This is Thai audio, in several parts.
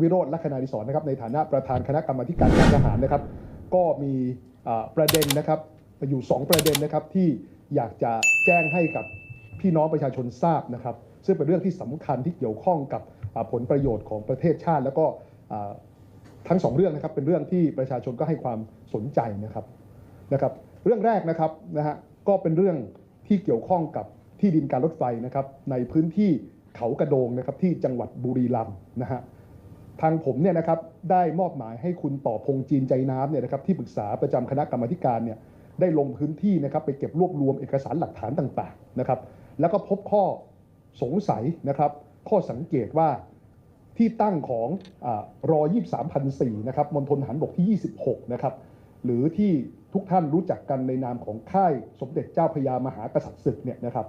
วิโรธลักษณาดิศรนะครับในฐานะประธานคณะกรรมาธิการการทหารนะครับ ก็มีประเด็นนะครับอยู่ 2 ประเด็นนะครับที่อยากจะแจ้งให้กับพี่น้องประชาชนทราบนะครับ ซึ่งเป็นเรื่องที่สำคัญที่เกี่ยวข้องกับผลประโยชน์ของประเทศชาติ แล้วก็ทั้งสองเรื่องนะครับเป็นเรื่องที่ประชาชนก็ให้ความสนใจนะครับนะครับ เรื่องแรกนะครับนะฮะก็เป็นเรื่องที่เกี่ยวข้องกับที่ดินการรถไฟนะครับในพื้นที่เขากระโดงนะครับที่จังหวัดบุรีรัมย์นะฮะ ทางผมเนี่ยนะครับได้มอบหมายให้คุณต่อพงจีนใจน้ำเนี่ยนะครับที่ปรึกษาประจำคณะกรรมการเนี่ยได้ลงพื้นที่นะครับไปเก็บรวบรวมเอกสารหลักฐานต่างๆนะครับ แล้วก็พบข้อสงสัยนะครับ ข้อสังเกตว่าที่ตั้งของอารอ23,004นะครับมณฑลหารบกที่ 26 นะครับ หรือที่ทุกท่านรู้จักกันในนามของค่ายสมเด็จเจ้าพระยามหากษัตริย์ศึกเนี่ยนะครับ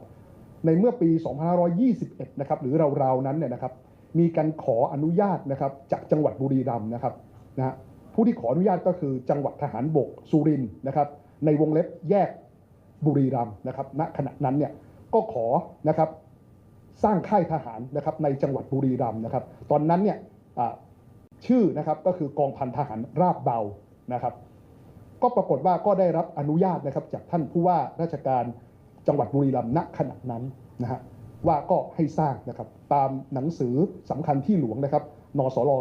ในเมื่อปี 2521 นะครับ หรือราวๆ นั้นเนี่ยนะครับ มีการขออนุญาตนะครับจากจังหวัดบุรีรัมย์นะครับนะฮะผู้ที่ขออนุญาตก็คือจังหวัดทหารบกสุรินทร์นะครับ ในวงเล็บแยกบุรีรัมย์นะครับ ณขณะนั้นเนี่ยก็ขอนะครับสร้างค่ายทหารนะครับในจังหวัดบุรีรัมย์นะครับ ตอนนั้นเนี่ยชื่อนะครับก็คือกองพันทหารราบเบานะครับ ก็ปรากฏว่าก็ได้รับอนุญาตนะครับจากท่านผู้ว่าราชการจังหวัดบุรีรัมย์ณขณะนั้นนะฮะ ว่าก็ให้สร้างนะครับตามหนังสือสำคัญที่หลวงนะครับนสร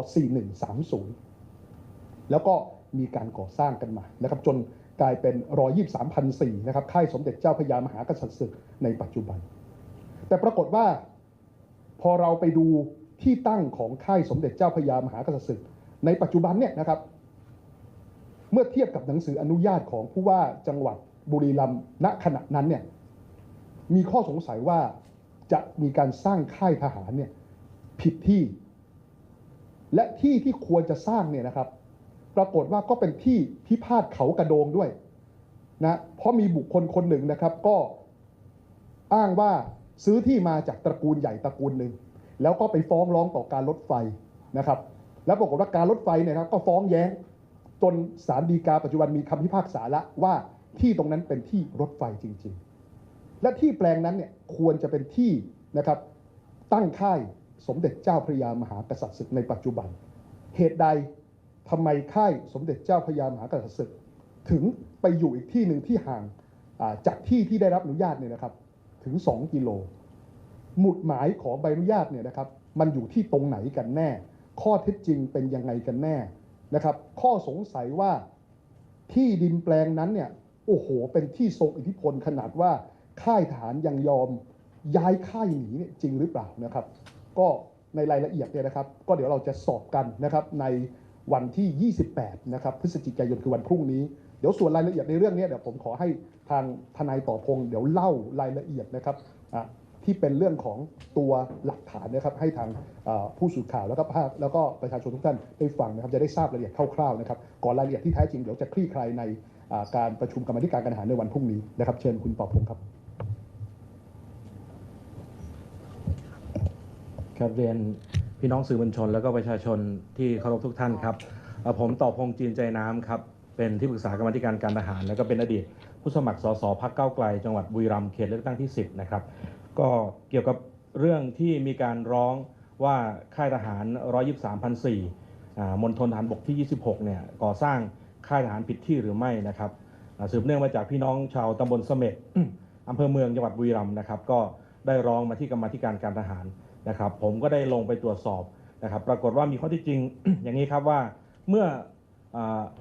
4130 แล้วก็มีการก่อสร้างกันมานะครับจนกลายเป็นรอ23,004นะครับค่ายสมเด็จเจ้าพระยามหากษัตริย์ศึกในปัจจุบัน แต่ปรากฏว่าพอเราไปดูที่ตั้งของค่ายสมเด็จเจ้าพระยามหากษัตริย์ศึกในปัจจุบันเนี่ยนะครับ เมื่อเทียบกับหนังสืออนุญาตของผู้ว่าจังหวัดบุรีรัมย์ณขณะนั้นเนี่ยมีข้อสงสัยว่า จะมีการสร้างค่ายทหารเนี่ยผิดที่ และที่ที่ควรจะสร้างเนี่ยนะครับ ปรากฏว่าก็เป็นที่พิพาทเขากระโดงด้วยนะเพราะมีบุคคลคนหนึ่งนะครับก็อ้างว่าซื้อที่มาจากตระกูลใหญ่ตระกูลหนึ่งแล้วก็ไปฟ้องร้องต่อการรถไฟนะครับ แล้วปรากฏว่าการรถไฟเนี่ยนะครับก็ฟ้องแย้ง จนศาลฎีกาปัจจุบันมีคำพิพากษาละว่าที่ตรงนั้นเป็นที่รถไฟจริง ๆ และที่แปลงนั้นเนี่ยควรจะเป็นที่นะครับตั้งค่ายสมเด็จเจ้าพระยามหากษัตริย์ศึกในปัจจุบัน เหตุใดทำไมค่ายสมเด็จเจ้าพระยามหากษัตริย์ศึก ถึงไปอยู่อีกที่หนึ่งที่ห่างาจากที่ที่ได้รับอนุญาตเนี่ยนะครับถึง 2 กิโล หมุดหมายของใบอนุญาตเนี่ยนะครับมันอยู่ที่ตรงไหนกันแน่ ข้อเท็จจริงเป็นยังไงกันแน่นะครับ ข้อสงสัยว่าที่ดินแปลงนั้นเนี่ยโอ้โหเป็นที่ทรงอิทธิพลขนาดว่า ค่ายทหารยังยอมย้ายค่ายหนีเนี่ยจริงหรือเปล่านะครับ ก็ในรายละเอียดเนี่ยนะครับ ก็เดี๋ยวเราจะสอบกันนะครับในวันที่ 28 นะครับ พฤศจิกายนคือวันพรุ่งนี้ เดี๋ยวส่วนรายละเอียดในเรื่องนี้เดี๋ยวผมขอให้ทางทนายต่อพงษ์เดี๋ยวเล่ารายละเอียดนะครับที่เป็นเรื่องของตัวหลักฐานนะครับให้ทางผู้สื่อข่าวแล้วก็ภาคแล้วก็ประชาชนทุกท่านได้ฟังนะครับจะได้ทราบรายละเอียดคร่าวๆนะครับก่อนรายละเอียดที่แท้จริงเดี๋ยวจะคลี่คลายในการประชุมกรรมธิการการหารในวันพรุ่งนี้นะครับ เชิญคุณต่อพงษ์ครับ ครับเรียนพี่น้องสื่อมวลชน แล้วก็ประชาชนที่เคารพทุกท่านครับผมต่อพงจีนใจน้ำครับเป็นที่ปรึกษากรรมธิการการทหาร แล้วก็เป็นอดีตผู้สมัครสสพักเก้าไกล จังหวัดบุรีรัมย์เขตเลือกตั้งที่ 10 นะครับ ก็เกี่ยวกับเรื่องที่มีการร้องว่าค่ายทหาร 123,004อ่ามณฑลทหารบกที่ 26 เนี่ยก่อสร้างค่ายทหารผิดที่หรือไม่นะครับสืบเนื่องมาจากพี่น้องชาวตำบลเสม็ดอำเภอเมืองจังหวัดบุรีรัมย์นะครับ ก็ได้ร้องมาที่กรรมธิการการทหาร นะครับ ผมก็ได้ลงไปตรวจสอบนะครับ ปรากฏว่ามีข้อที่จริงอย่างนี้ครับว่าเมื่ออ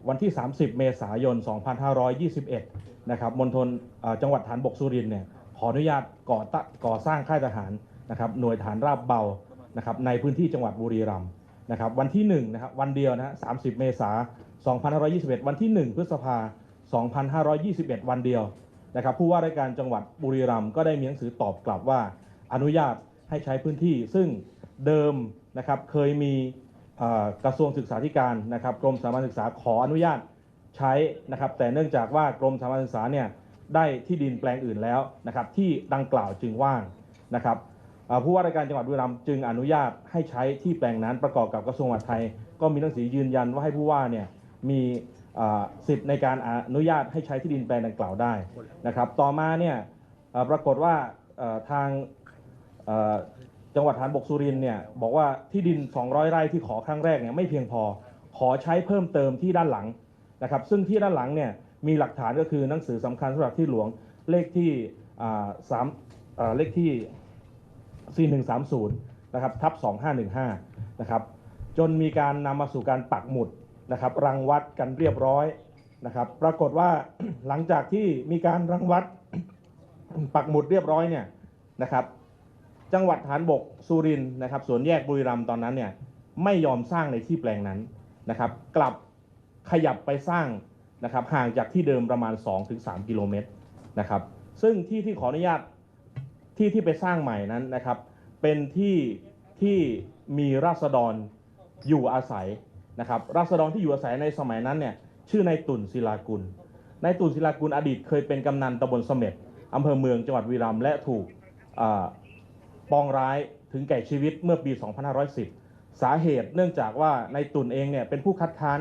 วันที่ 30 เมษายน 2521 นะครับมณฑลจังหวัดฐานบกสุรินเนี่ยขออนุญาตก่อตะก่อสร้างค่ายทหารนะครับหน่วยฐานราบเบานะครับในพื้นที่จังหวัดบุรีรัมย์นะครับวันที่1นะครับวันเดียวนะฮะ30 เมษายน 2521 วันที่ 1 พฤษภา2521 วันเดียวนะครับผู้ว่าราชการจังหวัดบุรีรัมย์ก็ได้มีหนังสือตอบกลับว่าอนุญาต ให้ใช้พื้นที่ ซึ่งเดิมนะครับเคยมีกระทรวงศึกษาธิการนะครับกรมสถาบันศึกษาขออนุญาตใช้นะครับ แต่เนื่องจากว่ากรมสถาบันศึกษาเนี่ยได้ที่ดินแปลงอื่นแล้วนะครับ ที่ดังกล่าวจึงว่างนะครับผู้ว่าราชการจังหวัดบุรีรัมย์จึงอนุญาตให้ใช้ที่แปลงนั้นประกอบกับกระทรวงมหาดไทย ก็มีหนังสือยืนยันว่าให้ผู้ว่าเนี่ยมีสิทธิ์ในการอนุญาตให้ใช้ที่ดินแปลงดังกล่าวได้นะครับ ต่อมาเนี่ยปรากฏว่าทาง จังหวัดฐานบกสุรินเนี่ยบอกว่าที่ดิน 200 ไร่ที่ขอครั้งแรกเนี่ยไม่เพียงพอขอใช้เพิ่มเติมที่ด้านหลังนะครับ ซึ่งที่ด้านหลังเนี่ยมีหลักฐานก็คือหนังสือสำคัญสำหรับที่หลวงเลขที่สามเลขที่ 4130 นะครับทับ 2515 นะครับ จนมีการนำมาสู่การปักหมุดนะครับรังวัดกันเรียบร้อยนะครับ ปรากฏว่าหลังจากที่มีการรังวัดปักหมุดเรียบร้อยเนี่ยนะครับ จังหวัดฐานบกสุรินทร์นะครับสวนแยกบุรีรัมย์ตอนนั้นเนี่ยไม่ยอมสร้างในที่แปลงนั้นนะครับกลับขยับไปสร้างนะครับห่างจากที่เดิมประมาณ 2-3 กิโลเมตรนะครับซึ่งที่ที่ขออนุญาตที่ที่ไปสร้างใหม่นั้นนะครับเป็นที่ที่มีราษฎรอยู่อาศัยนะครับราษฎรที่อยู่อาศัยในสมัยนั้นเนี่ยชื่อนายตุ่นศิลากุลนายตุ่นศิลากุลอดีตเคยเป็นกำนันตำบลเสม็ดอำเภอเมืองจังหวัดวีรัมย์และถูก ปองร้ายถึงแก่ชีวิตเมื่อปี 2510 สาเหตุเนื่องจากว่าในตุนเองเนี่ยเป็นผู้คัดค้าน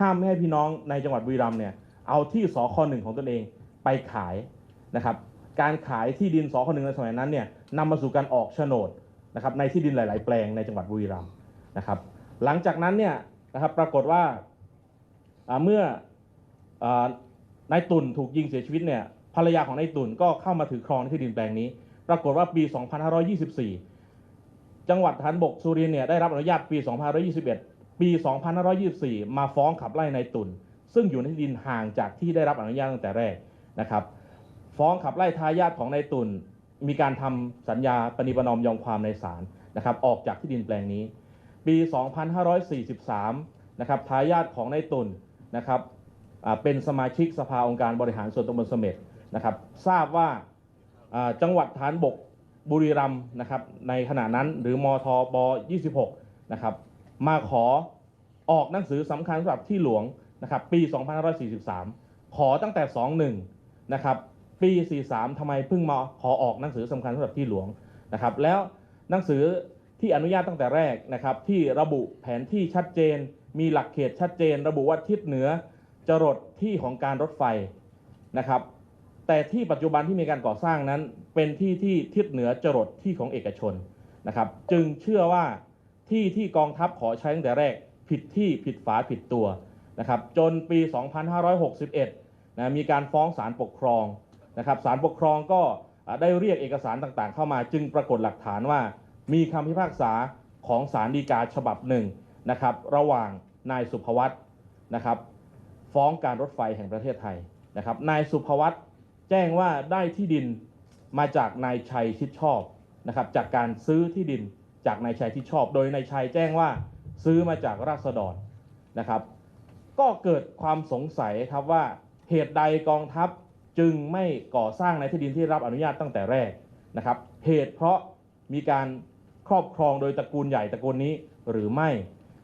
ห้ามไม่ให้พี่น้องในจังหวัดบุรีรัมย์เนี่ยเอาที่สคหนึ่งของตนเองไปขายนะครับการขายที่ดินสคหนึ่งในสมัยนั้นเนี่ยนำมาสู่การออกโฉนดนะครับในที่ดินหลาย ๆ แปลงในจังหวัดบุรีรัมย์นะครับหลังจากนั้นเนี่ยนะครับปรากฏว่าเมื่ออนายตุ่นถูกยิงเสียชีวิตเนี่ยภรรยาของนายตุ่นก็เข้ามาถือครองที่ดินแปลงนี้ ปรากฏว่าปี 2524 จังหวัดฐานบกสุรินทร์เนี่ยได้รับอนุญาตปี 2521 ปี 2524 มาฟ้องขับไล่นายตุน ซึ่งอยู่ในที่ดินห่างจากที่ได้รับอนุญาตตั้งแต่แรกนะครับ ฟ้องขับไล่ทายาทของนายตุนมีการทำสัญญาปณิปนอมยอมความในศาลนะครับ ออกจากที่ดินแปลงนี้ ปี 2543 นะครับทายาทของนายตุนนะครับเป็นสมาชิกสภาองค์การบริหารส่วนตำบลเสม็ดนะครับ ทราบว่า จังหวัดฐานบกบุรีรัมย์นะครับในขณะนั้นหรือมทบ 26 นะครับ มาขอออกหนังสือสำคัญสำหรับที่หลวงนะครับปี 2543 ขอตั้งแต่ 21 นะครับ ปี 43ทำไมเพิ่งมาขอออกหนังสือสำคัญสำหรับที่หลวงนะครับ แล้วหนังสือที่อนุญาตตั้งแต่แรกนะครับ ที่ระบุแผนที่ชัดเจน มีหลักเขตชัดเจน ระบุว่าทิศเหนือจรดที่ของการรถไฟนะครับ แต่ที่ปัจจุบันที่มีการก่อสร้างนั้น เป็นที่ที่ทิศเหนือจรดที่ของเอกชนนะครับ จึงเชื่อว่าที่ที่กองทัพขอใช้ตั้งแต่แรก ผิดที่ผิดฝาผิดตัวนะครับจนปี 2561นะมีการฟ้องศาลปกครองนะครับศาลปกครองก็ได้เรียกเอกสารต่างๆ เข้ามาจึงปรากฏหลักฐานว่า มีคำพิพากษาของศาลฎีกาฉบับหนึ่งนะครับระหว่างนายสุภวัตนะครับฟ้องการรถไฟแห่งประเทศไทยนะครับนายสุภวัต แจ้งว่าได้ที่ดินมาจากนายชัยชิดชอบนะครับ จากการซื้อที่ดินจากนายชัยชิดชอบ โดยนายชัยแจ้งว่าซื้อมาจากราษฎรนะครับ ก็เกิดความสงสัยครับว่าเหตุใดกองทัพจึงไม่ก่อสร้างในที่ดินที่รับอนุญาตตั้งแต่แรกนะครับ เหตุเพราะมีการครอบครองโดยตระกูลใหญ่ตระกูลนี้หรือไม่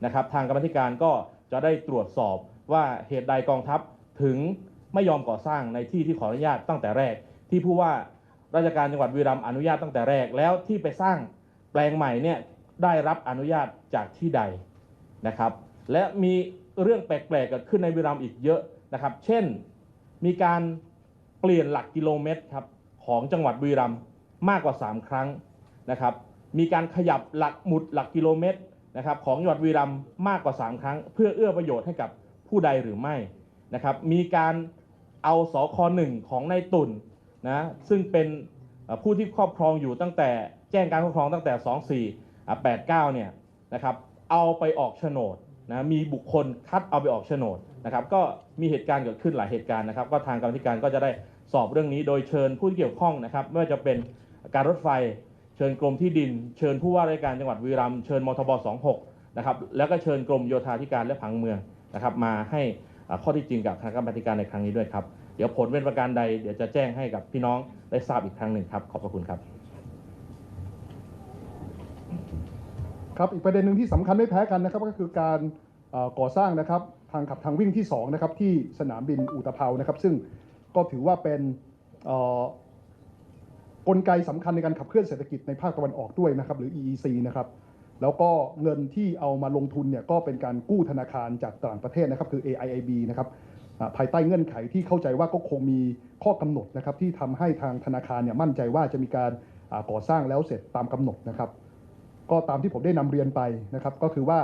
นะครับ ทางกรรมธิการก็จะได้ตรวจสอบว่าเหตุใดกองทัพถึง ไม่ยอมก่อสร้างในที่ที่ขออนุญาตตั้งแต่แรก ที่ผู้ว่าราชการจังหวัดบุรีรัมย์อนุญาตตั้งแต่แรกแล้วที่ไปสร้างแปลงใหม่เนี่ยได้รับอนุญาตจากที่ใดนะครับ และมีเรื่องแปลกๆเกิดขึ้นในบุรีรัมย์อีกเยอะนะครับ เช่นมีการเปลี่ยนหลักกิโลเมตรครับของจังหวัดบุรีรัมย์มากกว่า 3 ครั้งนะครับ มีการขยับหลักหมุดหลักกิโลเมตรนะครับของจังหวัดบุรีรัมย์มากกว่า 3 ครั้ง เพื่อเอื้อประโยชน์ให้กับผู้ใดหรือไม่นะครับ มีการ เอาสคหนึ่งของนายตุ่นนะซึ่งเป็นผู้ที่ครอบครองอยู่ตั้งแต่แจ้งการครอบครองตั้งแต่ 2489 เนี่ยนะครับเอาไปออกโฉนดนะมีบุคคลคัดเอาไปออกโฉนดนะครับก็มีเหตุการณ์เกิดขึ้นหลายเหตุการณ์นะครับ ก็ทางกรรมธิการก็จะได้สอบเรื่องนี้โดยเชิญผู้ที่เกี่ยวข้องนะครับไม่ว่าจะเป็นการรถไฟเชิญกรมที่ดิน เชิญผู้ว่าราชการจังหวัดบุรีรัมเชิญมทบ 26 นะครับแล้วก็เชิญกรมโยธาธิการและผังเมืองนะครับมาให้ ข้อที่จริงกับคณะกรรมการในครั้งนี้ด้วยครับเดี๋ยวผลเป็นประการใดเดี๋ยวจะแจ้งให้กับพี่น้องได้ทราบอีกครั้งหนึ่งครับ ขอบพระคุณครับ ครับอีกประเด็นหนึ่งที่สำคัญไม่แพ้กันนะครับ ก็คือการก่อสร้างนะครับทางขับทางวิ่งที่2นะครับที่สนามบินอุตภเปานะครับ ซึ่งก็ถือว่าเป็นกลไกสำคัญในการขับเคลื่อนเศรษฐกิจในภาคตะวันออกด้วยนะครับ หรือ EEC นะครับ แล้วก็เงินที่เอามาลงทุนเนี่ยก็เป็นการกู้ธนาคารจากต่างประเทศนะครับคือ AIIB นะครับภายใต้เงื่อนไขที่เข้าใจว่าก็คงมีข้อกำหนดนะครับที่ทำให้ทางธนาคารเนี่ยมั่นใจว่าจะมีการก่อสร้างแล้วเสร็จตามกำหนดนะครับ ก็ตามที่ผมได้นำเรียนไปนะครับ ก็คือว่า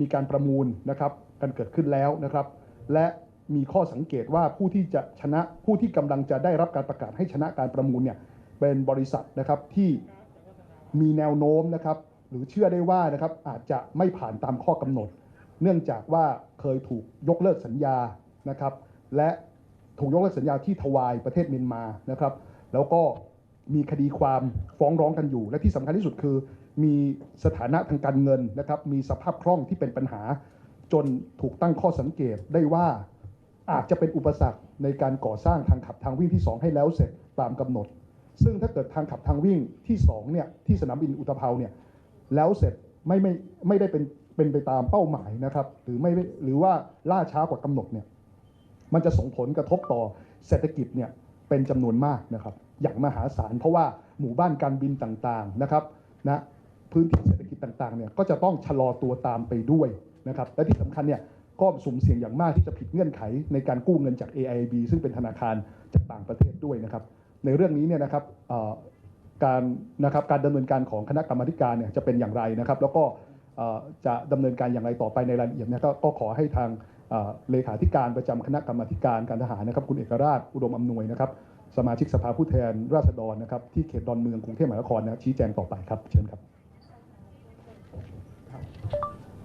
มีการประมูลนะครับกันเกิดขึ้นแล้วนะครับ และมีข้อสังเกตว่าผู้ที่จะชนะผู้ที่กำลังจะได้รับการประกาศให้ชนะการประมูลเนี่ยเป็นบริษัทนะครับที่มีแนวโน้มนะครับ หรือเชื่อได้ว่านะครับอาจจะไม่ผ่านตามข้อกำหนด เนื่องจากว่าเคยถูกยกเลิกสัญญานะครับ และถูกยกเลิกสัญญาที่ทวายประเทศเมียนมานะครับ แล้วก็มีคดีความฟ้องร้องกันอยู่ และที่สำคัญที่สุดคือ มีสถานะทางการเงินนะครับ มีสภาพคล่องที่เป็นปัญหา จนถูกตั้งข้อสังเกตได้ว่าอาจจะเป็นอุปสรรคในการก่อสร้างทางขับทางวิ่งที่ 2 ให้แล้วเสร็จตามกำหนด ซึ่งถ้าเกิดทางขับทางวิ่งที่2เนี่ยที่สนามบินอุตภเปาเนี่ย แล้วเสร็จไม่ไม่ไม่ได้เป็นเป็นไปตามเป้าหมายนะครับ หรือไม่หรือว่าล่าช้ากว่ากำหนดเนี่ยมันจะส่งผลกระทบต่อเศรษฐกิจเนี่ยเป็นจำนวนมากนะครับ อย่างมหาศาลเพราะว่าหมู่บ้านการบินต่างๆนะครับนะพื้นที่เศรษฐกิจต่างๆเนี่ยก็จะต้องชะลอตัวตามไปด้วยนะครับและที่สำคัญเนี่ยก็สุ่มเสี่ยงอย่างมากที่จะผิดเงื่อนไขในการกู้เงินจาก AIB ซึ่งเป็นธนาคารจากต่างประเทศด้วยนะครับ ในเรื่องนี้เนี่ยนะครับเอ่อ การนะครับการดำเนินการของคณะกรรมการเนี่ยจะเป็นอย่างไรนะครับ แล้วก็จะดำเนินการอย่างไรต่อไปในรายละเอียดเนี่ยก็ขอให้ทางเลขาธิการประจำคณะกรรมการการทหารนะครับ คุณเอกราชอุดมอำนวยนะครับ สมาชิกสภาผู้แทนราษฎรนะครับ ที่เขตดอนเมืองกรุงเทพมหานครนะชี้แจงต่อไปครับเชิญครับ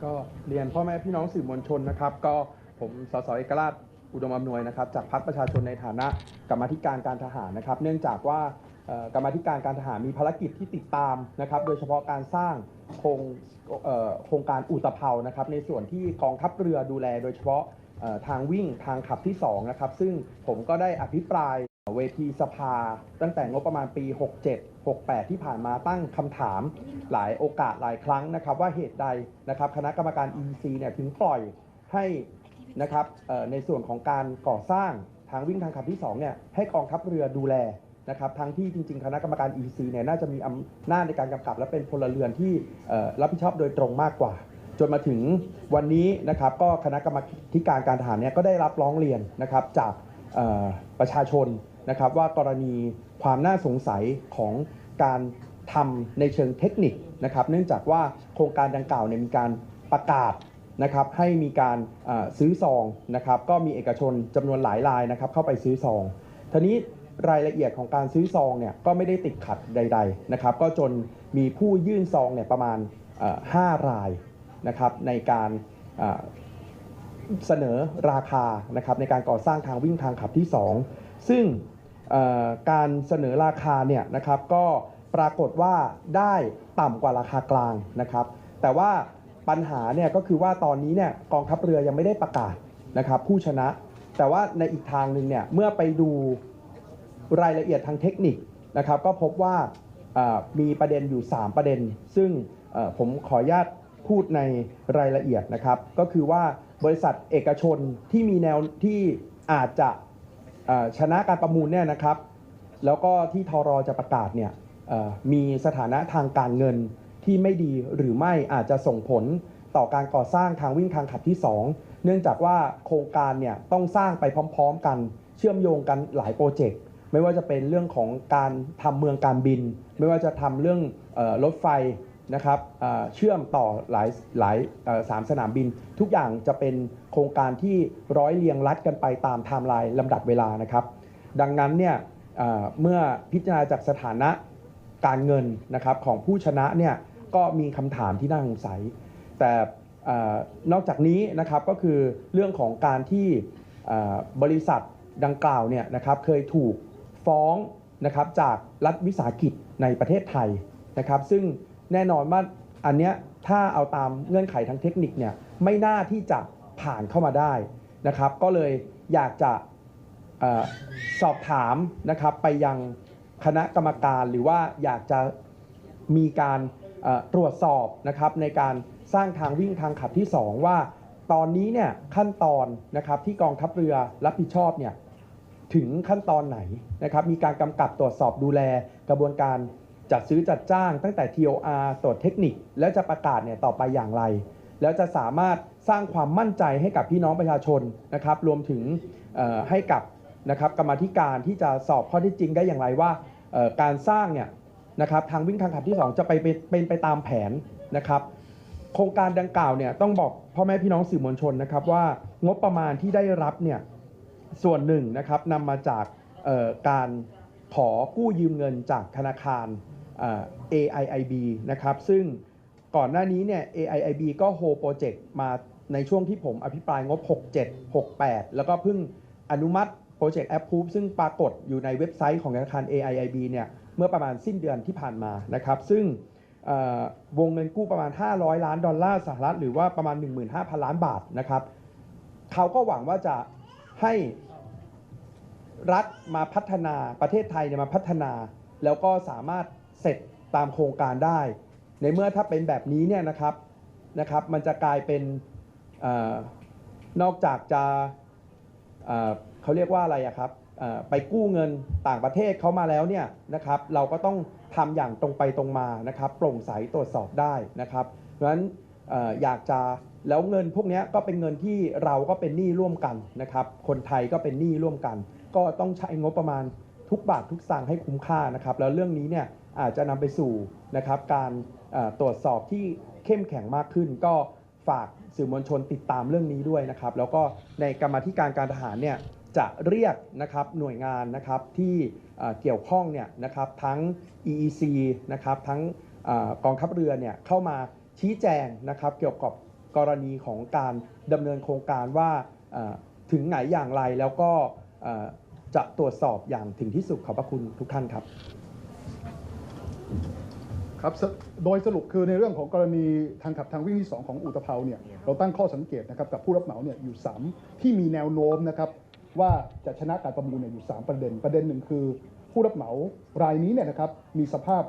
ก็เรียนพ่อแม่พี่น้องสื่อมวลชนนะครับ ก็ผมสสเอกราชอุดมอำนวยนะครับ จากพรรคประชาชนในฐานะกรรมธิการการทหารนะครับ เนื่องจากว่า กรรมธิการการทหารมีภารกิจที่ติดตามนะครับ โดยเฉพาะการสร้างโครงโครงการอุตภเปานะครับ ในส่วนที่กองทัพเรือดูแล โดยเฉพาะทางวิ่งทางขับที่2นะครับ ซึ่งผมก็ได้อภิปรายเวทีสภา ตั้งแต่งบประมาณปี 67 68 ที่ผ่านมาตั้งคำถามหลายโอกาสหลายครั้งนะครับ ว่าเหตุใดนะครับ คณะกรรมการ EC เนี่ยถึงปล่อยให้นะครับในส่วนของการก่อสร้างทางวิ่งทางขับที่2เนี่ยให้กองทัพเรือดูแล นะครับทั้งที่จริงๆ คณะกรรมการ EC เนี่ยน่าจะมีอำนาจในการกำกับและเป็นพลเรือนที่รับผิดชอบโดยตรงมากกว่า จนมาถึงวันนี้นะครับก็คณะกรรมธิการการทหารเนี่ยก็ได้รับร้องเรียนนะครับจากประชาชนนะครับว่ากรณีความน่าสงสัยของการทำในเชิงเทคนิคนะครับเนื่องจากว่าโครงการดังกล่าวเนี่ยมีการประกาศนะครับให้มีการซื้อซองนะครับก็มีเอกชนจำนวนหลายรายนะครับเข้าไปซื้อซองทีนี้ รายละเอียดของการซื้อซองเนี่ยก็ไม่ได้ติดขัดใด ๆนะครับ ก็จนมีผู้ยื่นซองเนี่ยประมาณ 5 รายนะครับในการเสนอราคานะครับในการก่อสร้างทางวิ่งทางขับที่ 2 ซึ่งการเสนอราคาเนี่ยนะครับก็ปรากฏว่าได้ต่ำกว่าราคากลางนะครับ แต่ว่าปัญหาเนี่ยก็คือว่าตอนนี้เนี่ยกองทัพเรือยังไม่ได้ประกาศนะครับผู้ชนะ แต่ว่าในอีกทางหนึ่งเนี่ยเมื่อไปดู รายละเอียดทางเทคนิคนะครับ ก็พบว่ามีประเด็นอยู่ 3 ประเด็น ซึ่งผมขออนุญาตพูดในรายละเอียดนะครับ ก็คือว่าบริษัทเอกชนที่มีแนวที่อาจจะชนะการประมูลเนี่ยนะครับ แล้วก็ที่ทรจะประกาศเนี่ยมีสถานะทางการเงินที่ไม่ดีหรือไม่อาจจะส่งผลต่อการก่อสร้างทางวิ่งทางขับที่ 2 เนื่องจากว่าโครงการเนี่ยต้องสร้างไปพร้อม ๆ กัน เชื่อมโยงกันหลายโปรเจกต์ ไม่ว่าจะเป็นเรื่องของการทำเมืองการบิน ไม่ว่าจะทำเรื่องรถไฟนะครับเชื่อมต่อหลายหลายสามสนามบิน ทุกอย่างจะเป็นโครงการที่ร้อยเรียงรัดกันไปตามไทม์ไลน์ลำดับเวลานะครับ ดังนั้นเนี่ยเมื่อพิจารณาจากสถานะการเงินนะครับของผู้ชนะเนี่ยก็มีคำถามที่น่าสงสัย แต่อนอกจากนี้นะครับก็คือเรื่องของการที่บริษัทดังกล่าวเนี่ยนะครับเคยถูก ฟ้องนะครับจากรัฐวิสาหกิจในประเทศไทยนะครับ ซึ่งแน่นอนว่าอันเนี้ยถ้าเอาตามเงื่อนไขทางเทคนิคเนี่ยไม่น่าที่จะผ่านเข้ามาได้นะครับ ก็เลยอยากจะออสอบถามนะครับไปยังคณะกรรมการหรือว่าอยากจะมีการตรวจสอบนะครับในการสร้างทางวิ่งทางขับที่ 2 ว่า ตอนนี้เนี่ยขั้นตอนนะครับที่กองทัพเรือรับผิดชอบเนี่ย ถึงขั้นตอนไหนนะครับ มีการกำกับตรวจสอบดูแลกระบวนการจัดซื้อจัดจ้าง ตั้งแต่ TOR ตรวจเทคนิค แล้วจะประกาศเนี่ยต่อไปอย่างไร แล้วจะสามารถสร้างความมั่นใจให้กับพี่น้องประชาชนนะครับ รวมถึงให้กับนะครับกรรมธิการที่จะสอบข้อที่จริงได้อย่างไรว่าการสร้างเนี่ยนะครับทางวิ่งทางขับที่ 2 จะไปเป็นไปตามแผนนะครับ โครงการดังกล่าวเนี่ยต้องบอกพ่อแม่พี่น้องสื่อมวลชนนะครับว่างบประมาณที่ได้รับเนี่ย ส่วนหนึ่งนะครับนำมาจากการขอกู้ยืมเงินจากธนาคาร AIIB นะครับซึ่งก่อนหน้านี้เนี่ย AIIB ก็โฮโปรเจกต์มาในช่วงที่ผมอภิปรายงบ 67 68 แล้วก็เพิ่งอนุมัติโปรเจกต์แอปพูฟซึ่งปรากฏอยู่ในเว็บไซต์ของธนาคาร AIIB เนี่ยเมื่อประมาณสิ้นเดือนที่ผ่านมานะครับซึ่งวงเงินกู้ประมาณ 500 ล้านดอลลาร์สหรัฐหรือว่าประมาณ 15,000 ล้านบาทนะครับเขาก็หวังว่าจะ ให้รัฐมาพัฒนาประเทศไทยเนี่ยมาพัฒนา แล้วก็สามารถเสร็จตามโครงการได้ ในเมื่อถ้าเป็นแบบนี้เนี่ยนะครับนะครับ มันจะกลายเป็นอนอกจากจะเขาเรียกว่าอะไระครับไปกู้เงินต่างประเทศเขามาแล้วเนี่ยนะครับ เราก็ต้องทำอย่างตรงไปตรงมานะครับ โปร่งใสตรวจสอบได้นะครับเพราะฉะนั้น อยากจะแล้วเงินพวกนี้ก็เป็นเงินที่เราก็เป็นหนี้ร่วมกันนะครับคนไทยก็เป็นหนี้ร่วมกัน ก็ต้องใช้งบประมาณทุกบาททุกสตางค์ให้คุ้มค่านะครับแล้วเรื่องนี้เนี่ยอาจจะนำไปสู่นะครับการตรวจสอบที่เข้มแข็งมากขึ้น ก็ฝากสื่อมวลชนติดตามเรื่องนี้ด้วยนะครับ แล้วก็ในกรรมธิการการทหารเนี่ยจะเรียกนะครับหน่วยงานนะครับที่เกี่ยวข้องเนี่ยนะครับทั้ง EEC นะครับทั้งอกองทัพเรือเนี่ยเข้ามา ชี้แจงนะครับเกี่ยวกับกรณีของการดำเนินโครงการว่าถึงไหนอย่างไรแล้วก็จะตรวจสอบอย่างถึงที่สุดขอบพระคุณทุกท่านครับครับโดยสรุปคือในเรื่องของกรณีทางขับทางวิ่งที่ 2 ของอุตภเปาเนี่ยเราตั้งข้อสังเกตนะครับกับผู้รับเหมาเนี่ยอยู่ 3 ที่มีแนวโน้มนะครับว่าจะชนะการประมูลเนี่ยอยู่ 3 ประเด็น ประเด็นหนึ่งคือ ผู้รับเหมารายนี้เนี่ยนะครับมีสภาพ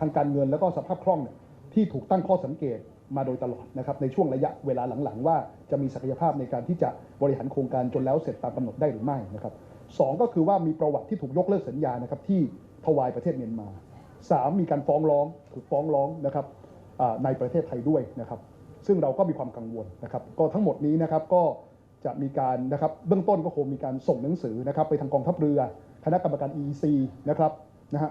ทางการเงินแล้วก็สภาพคล่องเนี่ย ที่ถูกตั้งข้อสังเกตมาโดยตลอดนะครับในช่วงระยะเวลาหลังๆ ว่าจะมีศักยภาพในการที่จะบริหารโครงการจนแล้วเสร็จตามกำหนดได้หรือไม่นะครับสองก็คือว่ามีประวัติที่ถูกยกเลิกสัญญานะครับที่ทวายประเทศเมียนมาสามมีการฟ้องร้องถูกฟ้องร้องนะครับในประเทศไทยด้วยนะครับซึ่งเราก็มีความกังวลนะครับก็ทั้งหมดนี้นะครับก็จะมีการนะครับเบื้องต้นก็คงมีการส่งหนังสือนะครับไปทางกองทัพเรือ คณะกรรมการ EEC นะครับนะฮะ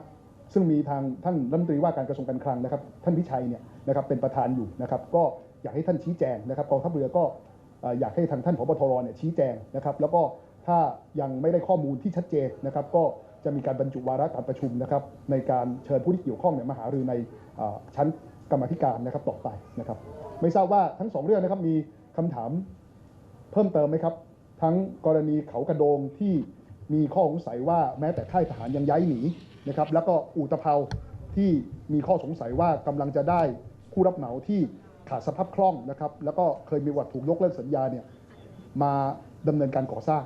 ซึ่งมีทางท่านรัฐมนตรีว่าการกระทรวงการคลังนะครับ ท่านพิชัยเนี่ยนะครับเป็นประธานอยู่นะครับ ก็อยากให้ท่านชี้แจงนะครับกองทัพเรือก็อยากให้ทางท่านผบทรเนี่ยชี้แจงนะครับ แล้วก็ถ้ายังไม่ได้ข้อมูลที่ชัดเจนนะครับ ก็จะมีการบรรจุวาระการประชุมนะครับ ในการเชิญผู้ที่เกี่ยวข้องเนี่ยมาหารือในอชั้นกรรมธิการนะครับต่อไปนะครับ ไม่ทราบว่าทั้งสองเรื่องนะครับมีคำถามเพิ่มเติมไหมครับ ทั้งกรณีเขากระโดงที่มีข้อสงสัยว่าแม้แต่ค่ายทหารยังย้ายหนี นะครับแล้วก็อุตะเภาที่มีข้อสงสัยว่ากำลังจะได้ผู้รับเหมาที่ขาดสภาพคล่องนะครับแล้วก็เคยมีวัตถูกยกเลิกสัญญาเนี่ยมาดำเนินการก่อสร้าง